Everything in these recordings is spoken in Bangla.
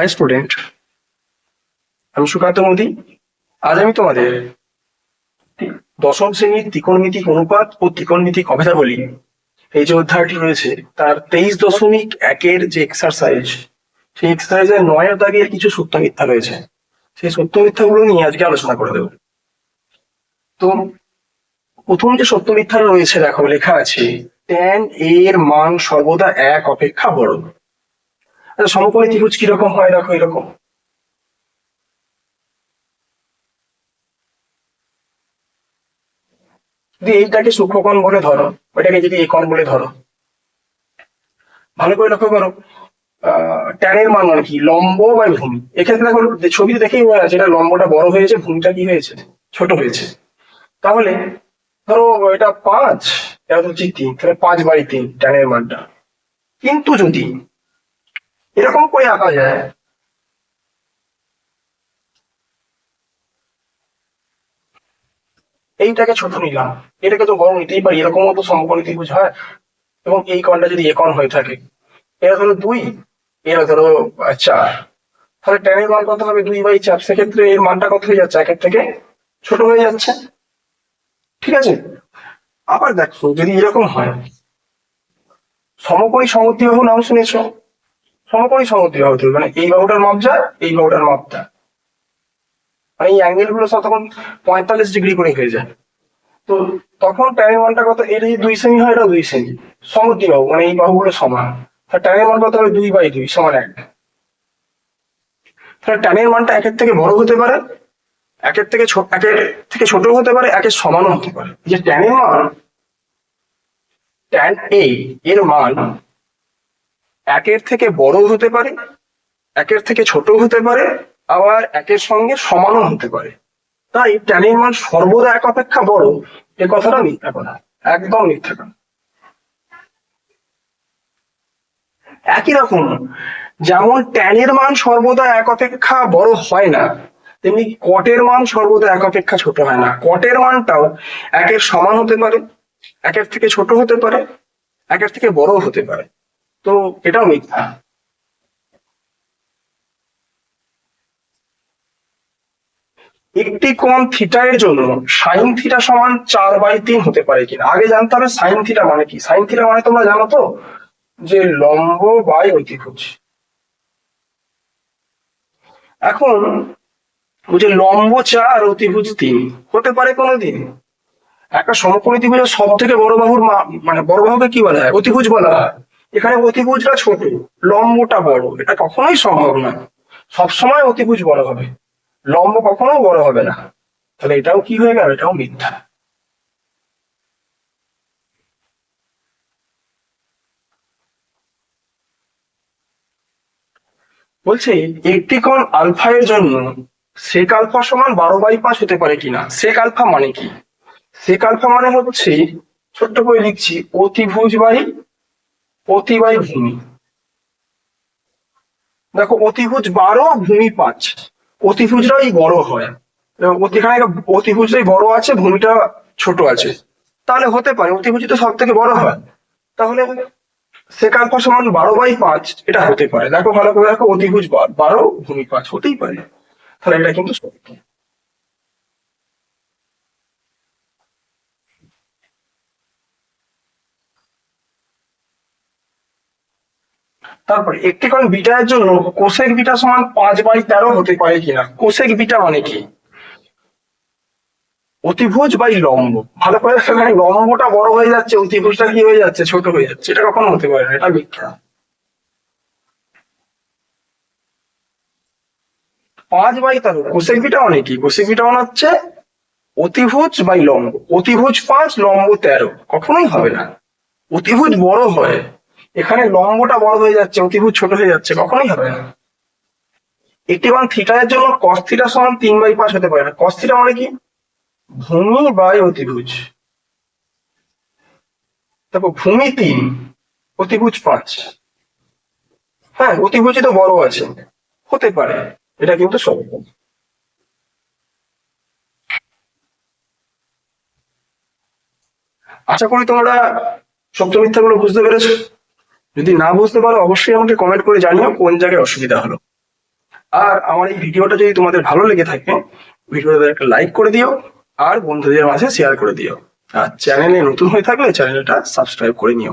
হাই স্টুডেন্ট আমি সুকান্ত মোদী আজ আমি তোমাদের দশম শ্রেণির ত্রিকোণমিতিক অনুপাত ও ত্রিকোণমিতিক অভেদাবলী এই যে অধ্যায়টি রয়েছে, তার তেইশ দশমিক একের যে এক্সারসাইজ সেই এক্সারসাইজের নয় দাগের কিছু সত্য মিথ্যা রয়েছে। সেই সত্য মিথ্যাগুলো নিয়ে আজকে আলোচনা করে দেব। তো প্রথম যে সত্য মিথ্যা রয়েছে, দেখো, লেখা আছে ট্যান এর মান সর্বদা এক অপেক্ষা বড়। সমকোণী ত্রিভুজ কীরকম হয়? দেখো এরকম। যদি এইটাকে সূক্ষ্মকোণ বলে ধরো, ওইটাকে যদি একণ বলে ধরো। ভালো করে লক্ষ্য করো ট্যানের মান মানে কি? লম্ব বা ভূমি। এক্ষেত্রে দেখো, যে ছবিতে দেখেই বোঝা যাচ্ছে এটা লম্বটা বড় হয়েছে, ভূমিটা কি হয়েছে? ছোট হয়েছে। তাহলে ধরো এটা পাঁচ, এটা হচ্ছে তিন, তাহলে পাঁচ বাই তিন ট্যানের মানটা। কিন্তু যদি এরকম করে আঁকা যায়? এইটাকে ছোট নিলাম। এটাকে তো বড় নিতেই পারি এরকমও তো সমকোণী ত্রিভুজ হয়। এবং এই কণটা যদি একন হয়ে থাকে, এরা ধরো দুই, এরা ধরো চার। তাহলে টেনের মান কত হবে? দুই বাই চার। সেক্ষেত্রে এর মানটা কত হয়ে যাচ্ছে? একের থেকে ছোট হয়ে যাচ্ছে। ঠিক আছে? আবার দেখো, যদি এরকম হয়, সমকোণী সমদ্বিবাহু নাম শুনেছ? সমকোণী সমদ্বিবাহু ত্রিভুজ মানে এই বাহুটার মাপ যায় এই বাহুটার মাপটা। মানে এই অ্যাঙ্গেলগুলো সব তখন পঁয়তাল্লিশ ডিগ্রি করে হয়ে যায়। তো তখন ট্যানের মানটা কত? এটা যদি দুই সেমি হয় এটা দুই সেমি সমদ্বিবাহু মানে এই বাহুগুলো সমান। তাহলে ট্যানের মান কত হবে? দুই বাই দুই, সমান এক। তাহলে ট্যানের মানটা একের থেকে বড় হতে পারে, একের থেকে একের থেকে ছোট হতে পারে, একের সমানও হতে পারে। যে ট্যানের মান ট্যান এ এর মান একের থেকে বড় হতে পারে, একের থেকে ছোট হতে পারে, আবার একের সঙ্গে সমানও হতে পারে। তাই ট্যানের মান সর্বদা এক অপেক্ষা বড়, এ কথাটা মিথ্যা কথা, একদম মিথ্যা কথা। একই রকম, যেমন ট্যানের মান সর্বদা এক অপেক্ষা বড় হয় না, তেমনি কটের মান সর্বদা এক অপেক্ষা ছোট হয় না। কটের মানটাও একের সমান হতে পারে, একের থেকে ছোট হতে পারে, একের থেকে বড় হতে পারে। তো এটাও মিথ্যা। একটি কোণ থিটা এর জন্য সাইন থিটা সমান চার বাই তিন হতে পারে কিনা? আগে জানতে হবে সাইন থিটা মানে কি? সাইন থিটা মানে তোমরা জানো তো যে লম্ব বাই অতিভুজ এখন যে লম্ব চার, অতিভুজ তিন, হতে পারে কোনোদিন? একটা সমকোণী ত্রিভুজের সব থেকে বড় বাহুর মানে বড় বাহুকে কি বলা হয়? অতিভুজ বলা হয়। এখানে অতিভুজটা ছোট, লম্বটা বড়। এটা কখনোই সম্ভব না। সবসময় অতিভুজ বড় হবে। লম্ব কখনো বড় হবে না। তাহলে এটাও কি হয়ে গেল? এটাও মিথ্যা। বলছে একটি কোণ আলফা এর জন্য সেক আলফা সমান বারো বাই পাঁচ হতে পারে কিনা? সেক আলফা মানে কি? সেক আলফা মানে হচ্ছে, ছোট্ট করে লিখছি, অতিভুজ বাই অতি বাই ভূমি। দেখো, অতিভুজ বারো, ভূমি পাঁচ। অতিভুজটাই বড় হয়। এখানে একটা অতিভুজটাই বড় আছে, ভূমিটা ছোট আছে। তাহলে হতে পারে, অতিভুজ তো সব থেকে বড় হয়, তাহলে সেক আলফা সমান বারো বাই পাঁচ, এটা হতে পারে। দেখো ভালো করে দেখো, অতিভুজ বারো ভূমি পাঁচ হতেই পারে। তাহলে এটা কিন্তু সত্য তারপরে একটি কোণ বিটা এর জন্য কোসেক বিটা সমান পাঁচ বাই তেরো হতে পারে কিনা? কোসেক বিটা মানে কি? অতিভুজ বাই লম্ব। ভালো করে এখানে লম্বটা বড় হয়ে যাচ্ছে, অতিভুজটা কি হয়ে যাচ্ছে? ছোট হয়ে যাচ্ছে। এটা কখনো হতে পারে না, এটা মিথ্যা। পাঁচ বাই তেরো কোসেক বিটা মানে কি? কোসেক বিটা মানে হচ্ছে অতিভুজ বাই লম্ব। অতিভুজ পাঁচ, লম্ব তেরো। কখনোই হবে না। অতিভুজ বড় হয়। এখানে লম্বটা বড় হয়ে যাচ্ছে, অতিভুজ ছোট হয়ে যাচ্ছে, কখনোই হবে না। একটি মান থিটা এর জন্য কস থিটা সমান তিন বাই পাঁচ হতে পারে না। কস থিটা মানে কি? ভূমি বাই অতিভুজ। দেখো, ভূমি তিন, অতিভুজ পাঁচ। হ্যাঁ অতিভুজই তো বড় আছে। হতে পারে, এটা কিন্তু সত্য। আশা করি তোমরা সত্য মিথ্যাগুলো বুঝতে পেরেছ। যদি না বুঝতে পারো, অবশ্যই আমাকে কমেন্ট করে জানিও কোন জায়গায় অসুবিধা হলো। আর আমার এই ভিডিওটা যদি তোমাদের ভালো লেগে থাকে ভিডিওটা একটা লাইক করে দিও আর বন্ধুদের মাঝে শেয়ার করে দিও। আর চ্যানেলে নতুন হয়ে থাকলে চ্যানেলটা সাবস্ক্রাইব করে নিও।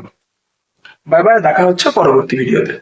বাই বাই দেখা হচ্ছে পরবর্তী ভিডিওতে